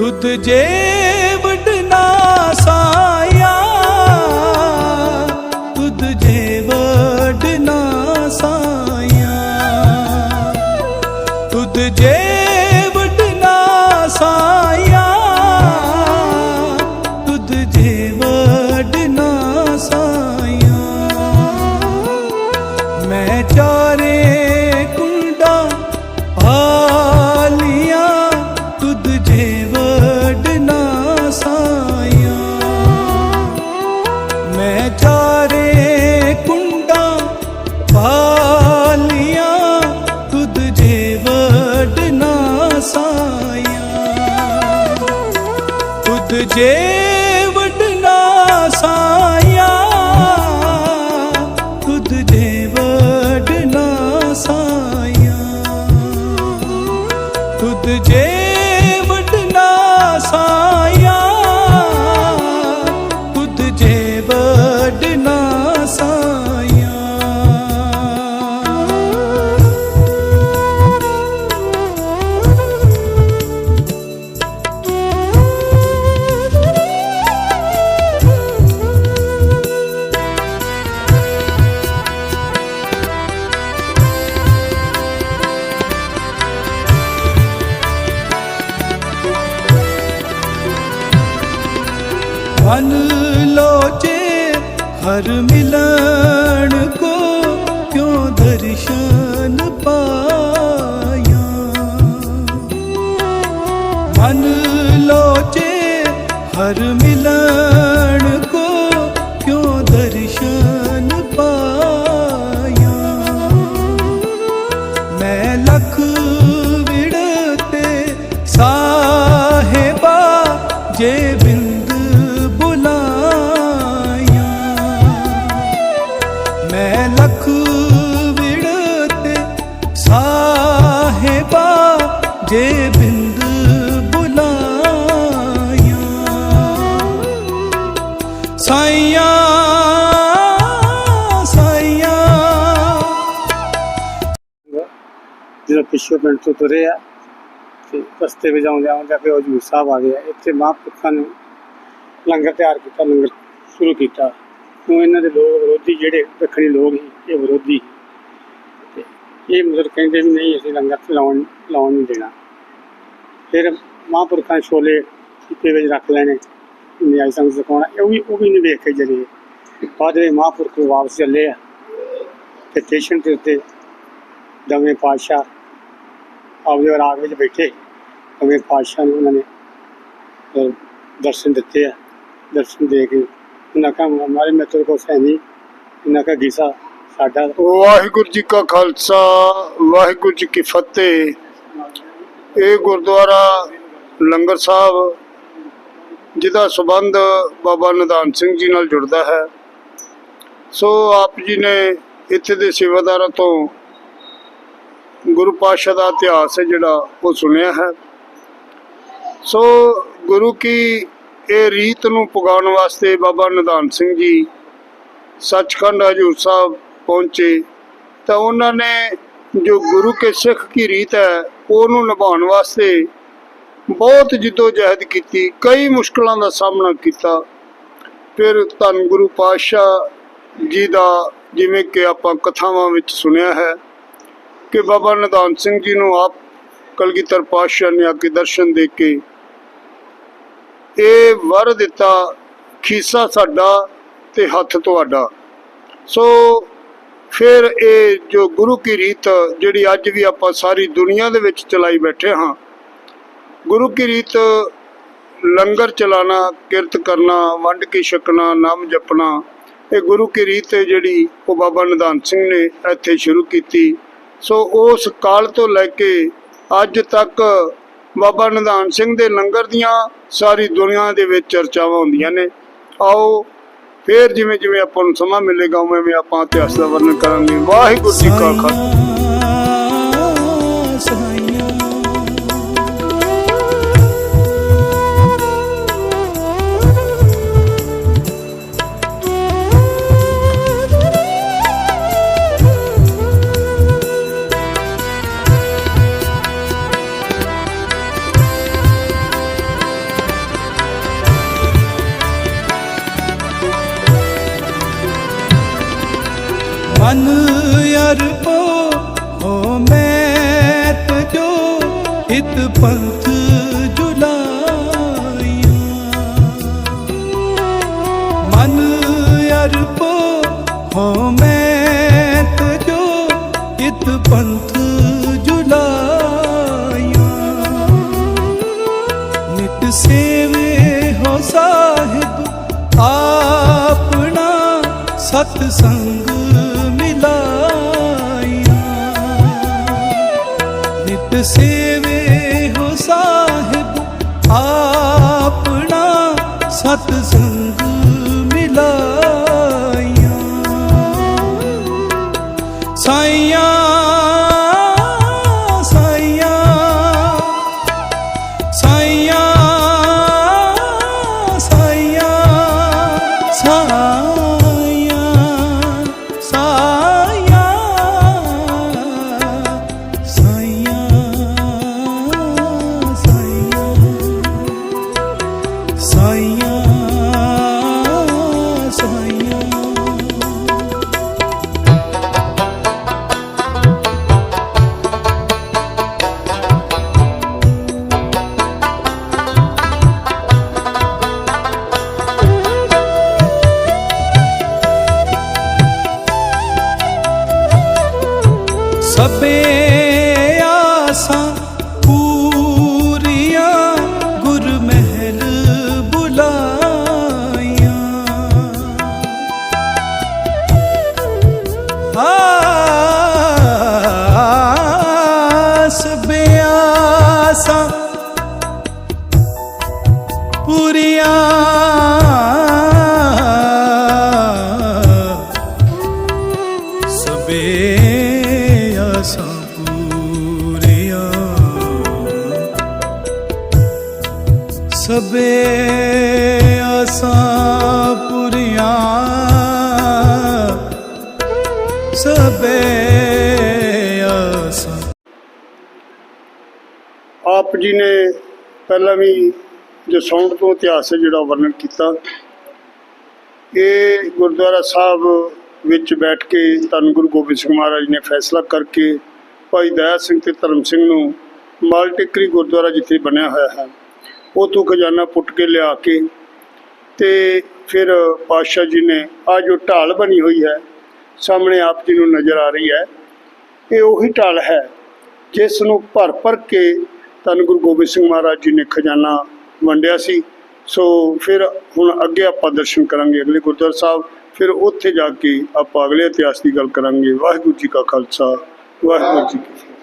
तुझे तुझे ਮਨ ਲੋਚੇ ਹਰ ਮਿਲਣ ਕੋ ਕਿਉ ਦਰਸ਼ਨ ਪਾਇਆ? ਮਨ ਲੋਚੇ ਹਰ ਮਿਲਣ ਸਾਈਆਂ ਸਾਈਆਂ। ਜਦੋਂ ਪਿੱਛੋਂ ਪਿੰਡ ਤੋਂ ਤੁਰੇ ਆ, ਤੇ ਰਸਤੇ ਵਿੱਚ ਆਉਂਦੇ ਆਉਂਦੇ ਫਿਰ ਹਜੂਰ ਸਾਹਿਬ ਆ ਗਏ ਇੱਥੇ ਮਹਾਂਪੁਰਖਾਂ ਨੇ ਲੰਗਰ ਤਿਆਰ ਕੀਤਾ, ਲੰਗਰ ਸ਼ੁਰੂ ਕੀਤਾ। ਕਿਉਂ ਇਹਨਾਂ ਦੇ ਲੋਕ ਵਿਰੋਧੀ ਜਿਹੜੇ ਦੱਖਣੀ ਲੋਕ ਸੀ, ਇਹ ਵਿਰੋਧੀ। ਤੇ ਇਹ ਮਤਲਬ ਕਹਿੰਦੇ ਵੀ ਨਹੀਂ, ਅਸੀਂ ਲੰਗਰ ਲਾਉਣ ਲਾਉਣ ਨਹੀਂ ਦੇਣਾ। ਫਿਰ ਮਹਾਂਪੁਰਖਾਂ ਨੇ ਛੋਲੇ ਕੀਤੇ ਵਿੱਚ ਰੱਖ ਲੈਣੇ। ਨਿਆਈ ਸੰਗ ਸਿਖਾਉਣਾ, ਇਹ ਵੀ ਉਹ ਵੀ ਨਹੀਂ ਵੇਖ ਕੇ ਜਰੇ ਬਾਅਦ ਵਿੱਚ ਮਹਾਂਪੁਰਖ ਵਾਪਸ ਚੱਲੇ ਆ, ਤੇ ਸਟੇਸ਼ਨ ਦੇ ਉੱਤੇ ਦਵੇਂ ਪਾਤਸ਼ਾਹ ਆਪਦੇ ਰਾਗ ਵਿੱਚ ਬੈਠੇ ਦਵੇਂ ਪਾਤਸ਼ਾਹ ਨੂੰ ਉਹਨਾਂ ਨੇ ਦਰਸ਼ਨ ਦਿੱਤੇ ਆ, ਦਰਸ਼ਨ ਦੇ ਕੇ ਉਹਨਾਂ ਕਹਾ ਹਮਾਰੇ ਮਿੱਤਰ ਕੋ ਸੈਨੀ ਉਹਨਾਂ ਕਹਾ ਗੀਸਾ ਸਾਡਾ ਵਾਹਿਗੁਰੂ ਜੀ ਕਾ ਖਾਲਸਾ, ਵਾਹਿਗੁਰੂ ਜੀ ਕੀ ਫਤਿਹ। ਇਹ ਗੁਰਦੁਆਰਾ ਲੰਗਰ ਸਾਹਿਬ ਜਿਹਦਾ ਸਬੰਧ ਬਾਬਾ ਨਿਧਾਨ ਸਿੰਘ ਜੀ ਨਾਲ ਜੁੜਦਾ ਹੈ। ਸੋ ਆਪ ਜੀ ਨੇ ਇੱਥੇ ਦੇ ਸੇਵਾਦਾਰਾਂ ਤੋਂ ਗੁਰੂ ਪਾਤਸ਼ਾਹ ਦਾ ਇਤਿਹਾਸ ਹੈ ਜਿਹੜਾ ਉਹ ਸੁਣਿਆ ਹੈ। ਸੋ ਗੁਰੂ ਕੀ ਇਹ ਰੀਤ ਨੂੰ ਪੁਗਾਉਣ ਵਾਸਤੇ ਬਾਬਾ ਨਿਧਾਨ ਸਿੰਘ ਜੀ ਸੱਚਖੰਡ ਹਜੂਰ ਸਾਹਿਬ ਪਹੁੰਚੇ ਤਾਂ ਉਹਨਾਂ ਨੇ ਜੋ ਗੁਰੂ ਕੇ ਸਿੱਖ ਕੀ ਰੀਤ ਹੈ ਉਹਨੂੰ ਨਿਭਾਉਣ ਵਾਸਤੇ ਬਹੁਤ ਜਿੱਦੋ ਜਹਿਦ ਕੀਤੀ, ਕਈ ਮੁਸ਼ਕਲਾਂ ਦਾ ਸਾਹਮਣਾ ਕੀਤਾ। ਫਿਰ ਧੰਨ ਗੁਰੂ ਪਾਤਸ਼ਾਹ ਜੀ ਦਾ ਜਿਵੇਂ ਕਿ ਆਪਾਂ ਕਥਾਵਾਂ ਵਿੱਚ ਸੁਣਿਆ ਹੈ ਕਿ ਬਾਬਾ ਨਿਧਾਨ ਸਿੰਘ ਜੀ ਨੂੰ ਆਪ ਕਲਗੀਧਰ ਪਾਤਸ਼ਾਹ ਨੇ ਆ ਕੇ ਦਰਸ਼ਨ ਦੇ ਕੇ ਇਹ ਵਰ ਦਿੱਤਾ, ਖੀਸਾ ਸਾਡਾ ਤੇ ਹੱਥ ਤੁਹਾਡਾ। ਸੋ ਫਿਰ ਇਹ ਜੋ ਗੁਰੂ ਕੀ ਰੀਤ, ਜਿਹੜੀ ਅੱਜ ਵੀ ਆਪਾਂ ਸਾਰੀ ਦੁਨੀਆ ਦੇ ਵਿੱਚ ਚਲਾਈ ਬੈਠੇ ਹਾਂ ਗੁਰੂ ਕੀ ਰੀਤ, ਲੰਗਰ ਚਲਾਣਾ, ਕਿਰਤ ਕਰਨਾ, ਵੰਡ ਕੇ ਛਕਣਾ, ਨਾਮ ਜਪਣਾ, ਇਹ ਗੁਰੂ ਕੀ ਰੀਤ ਹੈ ਜਿਹੜੀ ਉਹ ਬਾਬਾ ਨਿਧਾਨ ਸਿੰਘ ਨੇ ਇੱਥੇ ਸ਼ੁਰੂ ਕੀਤੀ। ਸੋ ਉਸ ਕਾਲ ਤੋਂ ਲੈ ਕੇ ਅੱਜ ਤੱਕ ਬਾਬਾ ਨਿਧਾਨ ਸਿੰਘ ਦੇ ਲੰਗਰ ਦੀਆਂ ਸਾਰੀ ਦੁਨੀਆ ਦੇ ਵਿੱਚ ਚਰਚਾਵਾਂ ਹੁੰਦੀਆਂ ਨੇ। ਆਓ ਫੇਰ ਜਿਵੇਂ ਜਿਵੇਂ ਆਪਾਂ ਨੂੰ ਸਮਾਂ ਮਿਲੇਗਾ ਉਵੇਂ ਉਵੇਂ ਆਪਾਂ ਇਤਿਹਾਸ ਦਾ ਵਰਣਨ ਕਰਾਂਗੇ ਵਾਹਿਗੁਰੂ ਜੀ ਕਾ ਖਾਲਸਾ। अरबो हो मैं तुझो हित पंथ जुलाया मन अरबो हो मैं तुझो हित पंथ जुलाया नित सेवे हो साहिब ਆਪਣਾ ਸਤ ਸੰਗ ਨਿਤ ਸੇਵੇ ਹੋ ਸਾਹਿਬ ਆਪਣਾ ਸਤ ਸੰਗ coração. ਸਬੇ ਆਸਾਂ ਪੂਰੀਆਂ। ਸਬੇ ਆਸਾਂ। ਆਪ ਜੀ ਨੇ ਪਹਿਲਾਂ ਵੀ ਜਸੌਂਡ ਤੋਂ ਇਤਿਹਾਸ ਹੈ ਜਿਹੜਾ ਵਰਣਨ ਕੀਤਾ। ਇਹ ਗੁਰਦੁਆਰਾ ਸਾਹਿਬ ਵਿੱਚ ਬੈਠ ਕੇ ਧੰਨ ਗੁਰੂ ਗੋਬਿੰਦ ਸਿੰਘ ਮਹਾਰਾਜ ਨੇ ਫੈਸਲਾ ਕਰਕੇ ਭਾਈ ਦਇਆ ਸਿੰਘ ਤੇ ਧਰਮ ਸਿੰਘ ਨੂੰ ਮਾਲ ਟਿਕਰੀ ਗੁਰਦੁਆਰਾ ਜਿੱਥੇ ਬਣਿਆ ਹੋਇਆ ਹੈ। ਉਹ ਤੋਂ ਖਜ਼ਾਨਾ ਪੁੱਟ ਕੇ ਲਿਆ ਕੇ ਤੇ ਫਿਰ ਪਾਤਸ਼ਾਹ ਜੀ ਨੇ ਆ ਜੋ ਢਾਲ ਬਣੀ ਹੋਈ ਹੈ, ਸਾਹਮਣੇ ਆਪ ਜੀ ਨੂੰ ਨਜ਼ਰ ਆ ਰਹੀ ਹੈ, ਇਹ ਉਹੀ ਢਾਲ ਹੈ ਜਿਸ ਨੂੰ ਭਰ ਭਰ ਕੇ ਧੰਨ ਗੁਰੂ ਗੋਬਿੰਦ ਸਿੰਘ ਮਹਾਰਾਜ ਜੀ ਨੇ ਖਜ਼ਾਨਾ ਵੰਡਿਆ ਸੀ। ਸੋ ਫਿਰ ਹੁਣ ਅੱਗੇ ਆਪਾਂ ਦਰਸ਼ਨ ਕਰਾਂਗੇ ਅਗਲੇ ਗੁਰਦੁਆਰਾ ਸਾਹਿਬ, ਫਿਰ ਉੱਥੇ ਜਾ ਕੇ ਆਪਾਂ ਅਗਲੇ ਇਤਿਹਾਸ ਦੀ ਗੱਲ ਕਰਾਂਗੇ। ਵਾਹਿਗੁਰੂ ਜੀ ਕਾ ਖਾਲਸਾ, ਵਾਹਿਗੁਰੂ ਜੀ ਕੀ ਫਤਿਹ।